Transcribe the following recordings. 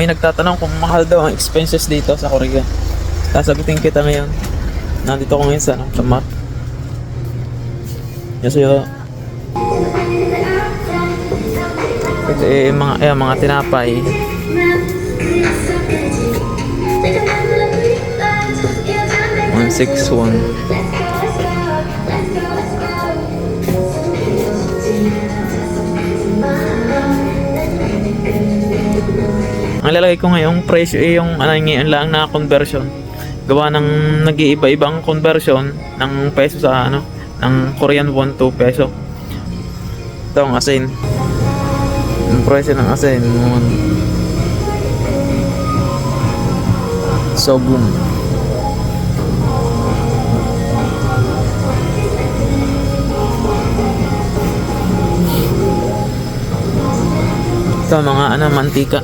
may nagtatanong kung mahal daw ang expenses dito sa Korea. Sasagutin kita ngayon. Nandito ko ngayon sa ano, sa map. Kasi ito eh, mga, eh, mga tinapay. One six one. Ang lalagay ko ngayong presyo eh yung ano ngayon lang na conversion. Gawa ng nag-iiba-ibang conversion ng peso sa ano ng Korean won to peso. Ito ang asin. Ang presyo ng asin. Sobum. Ito mga ano mantika.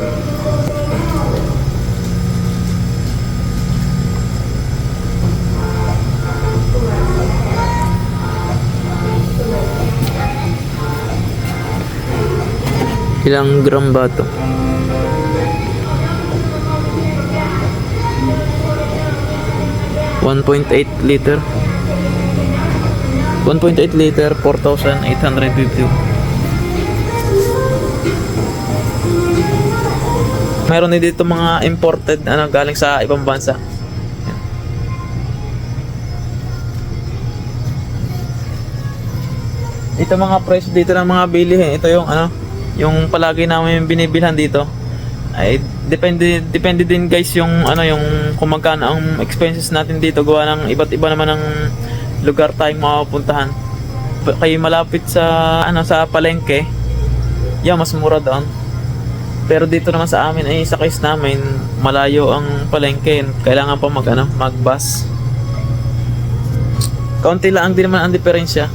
Ilang gram ba to? One point eight liter. 1.8 liter, 4,850. Meron din dito mga imported ano galing sa ibang bansa. Ito mga presyo dito ng mga bilihin. Ito yung ano, yung palagi namin binibilhan dito. Ay depende depende din guys yung ano yung kung magkano ang expenses natin dito gawa ng iba't iba naman ng lugar tayong mapupuntahan. Kayo malapit sa ano sa palengke, yeah, mas mura doon. Pero dito naman sa amin ay sa case namin malayo ang palengke. Kailangan pa mag ano, mag-bus. Kaunti lang din naman ang diferensya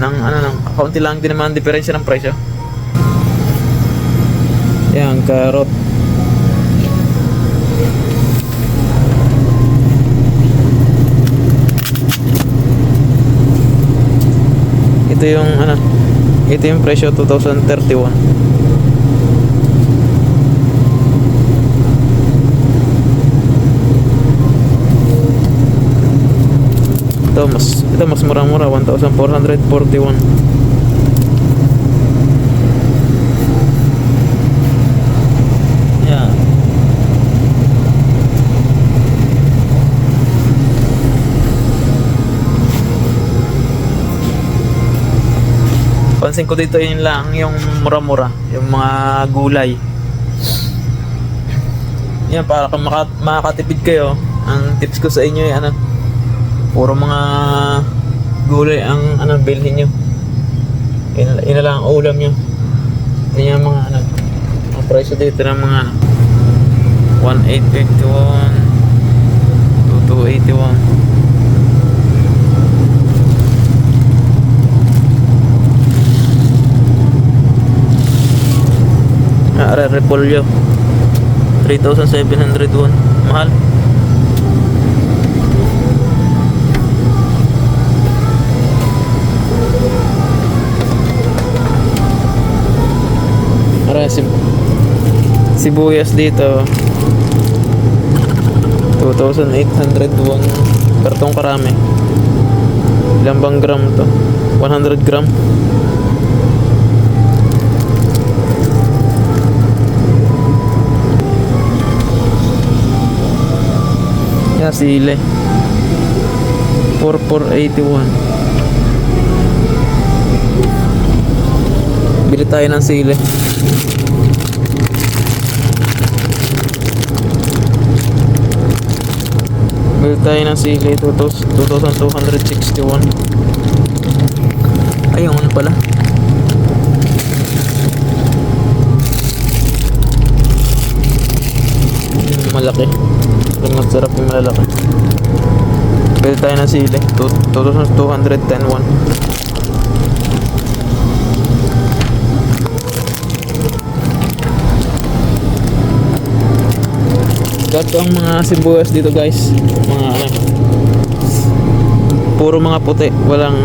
ng ano ng kaunti lang din naman ang diferensya ng presyo. Yan, karot. Ito yung ano, ito yung presyo 2031. Ito mas ito mas murang-mura 1441. Pansin ko dito yun lang yung mura-mura, yung mga gulay. Yan, para kung maka, makakatipid kayo, ang tips ko sa inyo ay ano, puro mga gulay ang ano bilhin nyo. Yun, yun lang ang ulam nyo. Yan yung mga ano, ang presyo dito ng mga ano, 1851, 2281. Ah, are repolyo. 3,701. Mahal. Para sib sibuyas dito 2,801 kartong karami ilang bang gram to 100 gram yan sile 4481 bili tayo ng sile Bili tayo ng sili, 2,261. Ay, yung ano pala. Malaki. Masarap yung malalaki. Bili tayo ng sili, 2,210 Gato ang mga sibuyas dito guys. Mga ano. Puro mga puti. Walang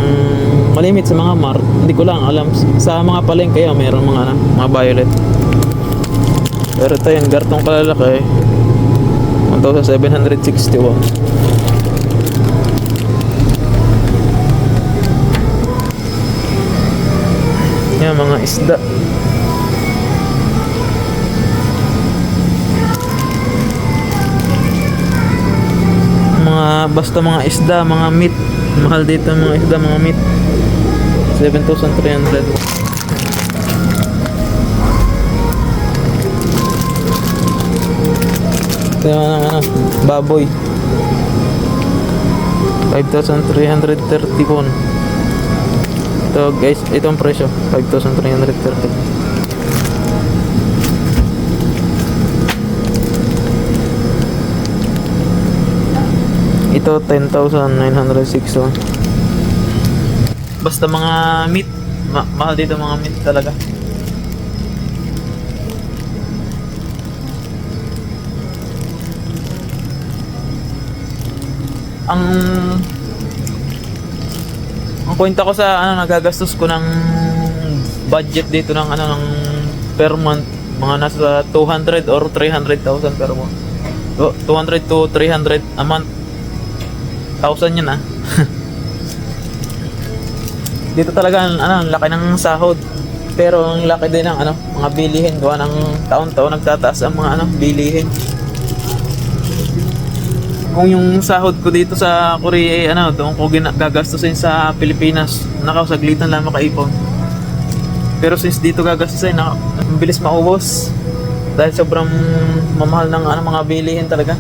malimit sa mga mar. Hindi ko lang alam. Sa mga palengke yun, mayroong mga ano, mga violet. Pero ito yung gartong kalalaki. 1,761. Yan, mga isda. Mga, basta mga isda, mga meat. Mahal dito mga isda, mga meat. 7,300. Ito yung ano, ano, baboy. 5,330 pon. Ito guys, ito ang presyo. 5,330. Ito 10,906 Basta mga meat, ma- mahal dito mga meat talaga. Ang ang kwenta ko sa ano nagagastos ko ng budget dito ng ano ng per month mga nasa 200 or 300,000 per month. So, 200 to 300 a month. 1,000 yun ah. dito talaga ang- ano, ang laki ng sahod. Pero ang laki din ng ano, mga bilihin. Gawa ng taon-taon nagtataas ang mga ano, bilihin. Kung yung sahod ko dito sa Korea eh, ano, doon ko gagastusin sa Pilipinas. Nakasaglitan lang makaipon. Pero since dito gagastusin, naka, ang bilis maubos. Dahil sobrang mamahal ng ano, mga bilihin talaga.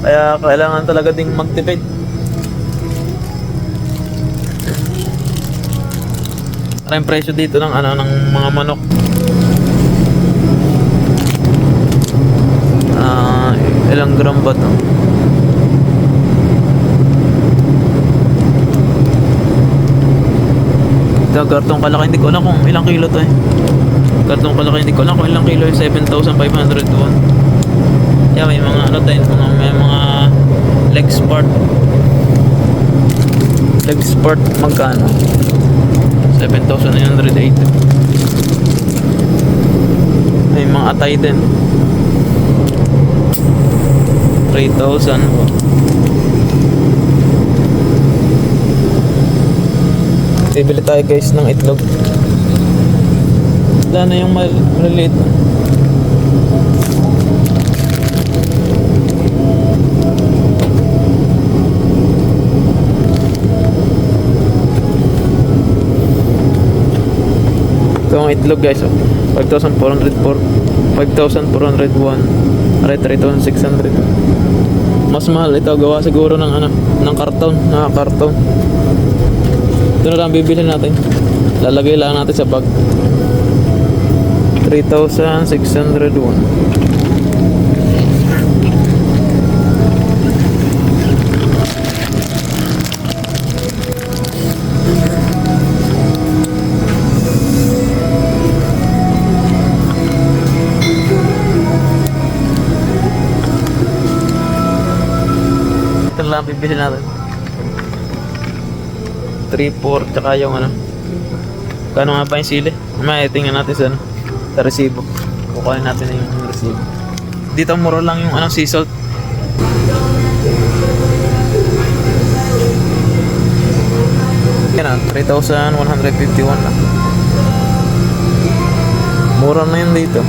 Kaya kailangan talaga ding magtipid. Maraming presyo dito ng ano ng mga manok. Ah, ilang gram ba to? Kartong kalaki, hindi ko alam kung ilang kilo to eh. Kartong kalaki, hindi ko alam kung ilang kilo yung 7,500 won. Yeah, may mga ano tayo, mga, may mga leg sport. Leg sport, magkano? 7,980. May mga atay din. 3,000 Bibili tayo guys ng itlog. Wala na yung mal maliliit. Ito ang itlog guys. Oh. 5,404 5,401 Aray 3,600 Mas mahal ito gawa siguro ng ano ng karton, na karton. Ito na lang bibili natin. Lalagay lang natin sa bag. 3,601 Ito na lang bibili natin. 3, 4, tsaka yung ano. Kano nga ba yung sili? Mamaya tingnan natin sa ano. Sa resibo. Kukunin natin na yung resibo. Dito mura lang yung ano, sea salt. Yan ah, 3,151 lang. Mura na yun dito.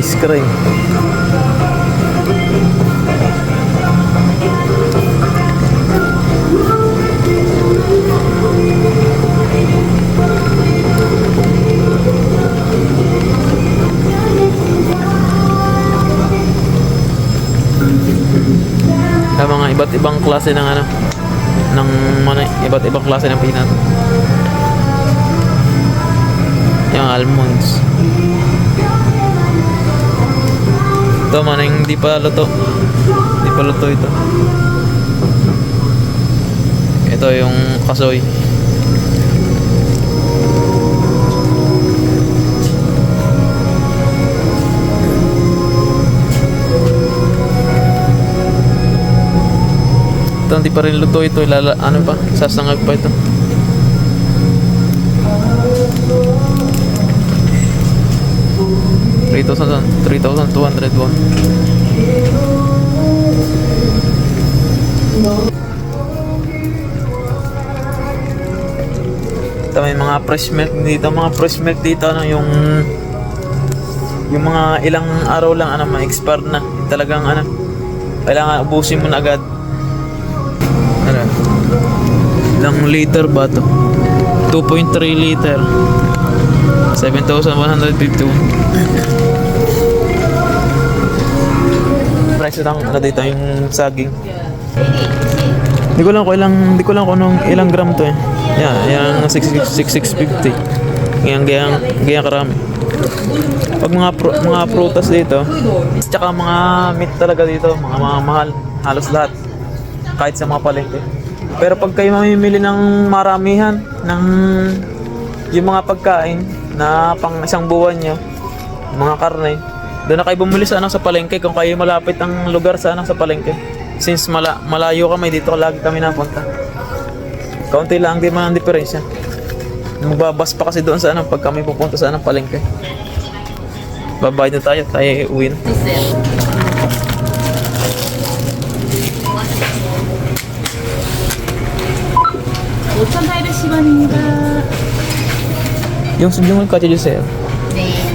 Ice cream. Sa mga iba't ibang klase ng ano ng mga iba't ibang klase ng peanut. Yung almonds. Ito man hindi pa luto. Hindi pa luto ito. Ito yung kasoy. Ito hindi pa rin luto ito. Ilala, ano pa? Sasangag pa ito. Three thousand, three thousand two hundred one. Ito may mga fresh milk dito, mga fresh milk dito ano yung yung mga ilang araw lang ano ma-expire na. Talagang ano kailangan ubusin mo na agad. Ano? Ilang liter ba to? 2.3 liter. 7,152. Price lang ano dito yung saging. Hindi ko lang kung ilang, hindi ko lang kung anong ilang gram to eh. Yan, yung 6650. Ganyan, ganyan, ganyan karami. Pag mga pro, mga prutas dito, tsaka mga meat talaga dito, mga, mga mahal, halos lahat. Kahit sa mga palengke. Pero pag kayo mamimili ng maramihan, ng yung mga pagkain na pang isang buwan nyo, mga karne, doon na kayo bumili sa, ano, sa palengke kung kayo malapit ang lugar sa, ano, sa palengke. Since mala, malayo kami, dito lagi kami napunta. Kaunti lang din man ang diferensya. Magbabas pa kasi doon sa ano, pag kami pupunta sa ano, palengke. Babay na tayo, tayo uwi na. Yung subyong kacha juice eh. 네.